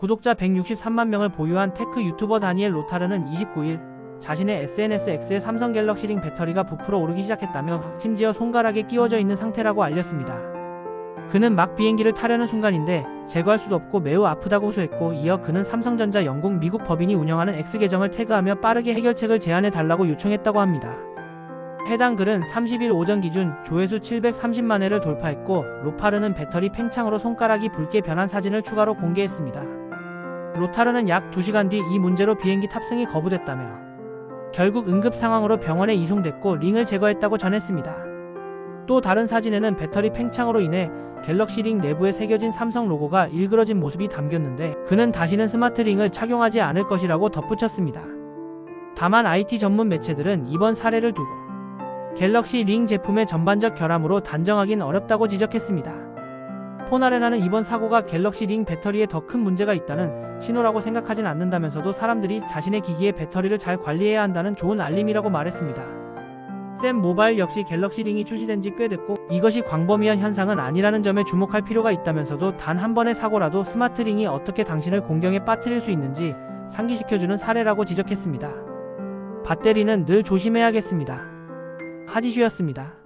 구독자 163만 명을 보유한 테크 유튜버 다니엘 로타르는 29일 자신의 SNS X의 삼성 갤럭시 링 배터리가 부풀어 오르기 시작했다며 심지어 손가락에 끼워져 있는 상태라고 알렸습니다. 그는 막 비행기를 타려는 순간인데 제거할 수도 없고 매우 아프다고 호소했고 이어 그는 삼성전자 영국 미국 법인이 운영하는 X 계정을 태그하며 빠르게 해결책을 제안해 달라고 요청했다고 합니다. 해당 글은 30일 오전 기준 조회수 730만 회를 돌파했고 로파르는 배터리 팽창으로 손가락이 붉게 변한 사진을 추가로 공개했습니다. 로타르는 약 2시간 뒤 이 문제로 비행기 탑승이 거부됐다며 결국 응급 상황으로 병원에 이송됐고 링을 제거했다고 전했습니다. 또 다른 사진에는 배터리 팽창으로 인해 갤럭시 링 내부에 새겨진 삼성 로고가 일그러진 모습이 담겼는데 그는 다시는 스마트 링을 착용하지 않을 것이라고 덧붙였습니다. 다만 IT 전문 매체들은 이번 사례를 두고 갤럭시 링 제품의 전반적 결함으로 단정하긴 어렵다고 지적했습니다. 폰아레나는 이번 사고가 갤럭시 링 배터리에 더 큰 문제가 있다는 신호라고 생각하진 않는다면서도 사람들이 자신의 기기의 배터리를 잘 관리해야 한다는 좋은 알림이라고 말했습니다. 샘 모바일 역시 갤럭시 링이 출시된 지 꽤 됐고 이것이 광범위한 현상은 아니라는 점에 주목할 필요가 있다면서도 단 한 번의 사고라도 스마트 링이 어떻게 당신을 공경에 빠뜨릴 수 있는지 상기시켜주는 사례라고 지적했습니다. 배터리는 늘 조심해야겠습니다. 하디슈였습니다.